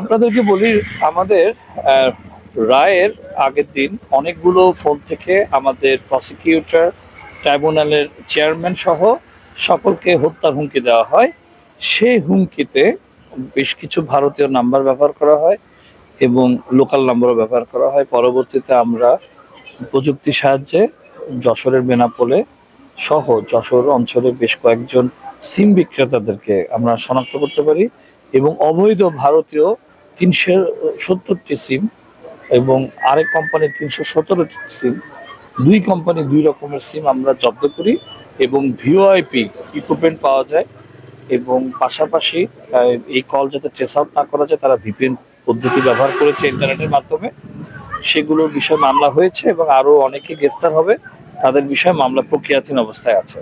আপনাদেরকে বলি, আমাদের রায়ের আগের দিন অনেকগুলো ফোন থেকে আমাদের প্রসিকিউটর ট্রাইব্যুনালের চেয়ারম্যান সহ সকলকে হত্যার হুমকি দেওয়া হয়। সেই হুমকিতে বেশ কিছু ভারতীয় নাম্বার ব্যবহার করা হয় এবং লোকাল নাম্বারও ব্যবহার করা হয়। পরবর্তীতে আমরা প্রযুক্তির সাহায্যে যশোরের বেনাপোলে সহ যশোর অঞ্চলে বেশ কয়েকজন সিম বিক্রেতাদেরকে আমরা শনাক্ত করতে পারি এবং অবৈধ ভারতীয় তিনশো সত্তরটি সিম এবং আরেক কোম্পানির তিনশো সতেরোটি সিম। দুই কোম্পানি দুই রকমের সিম আমরা জব্দ করি এবং ভিওআইপি ইকুইপমেন্ট পাওয়া যায় এবং পাশাপাশি এই কল যাতে ট্রেস আউট না করা যায়, তারা ভিপিএন পদ্ধতি ব্যবহার করেছে ইন্টারনেটের মাধ্যমে। সেগুলোর বিষয়ে মামলা হয়েছে এবং আরও অনেকে গ্রেফতার হবে। তাদের বিষয়ে মামলা প্রক্রিয়াধীন অবস্থায় আছে।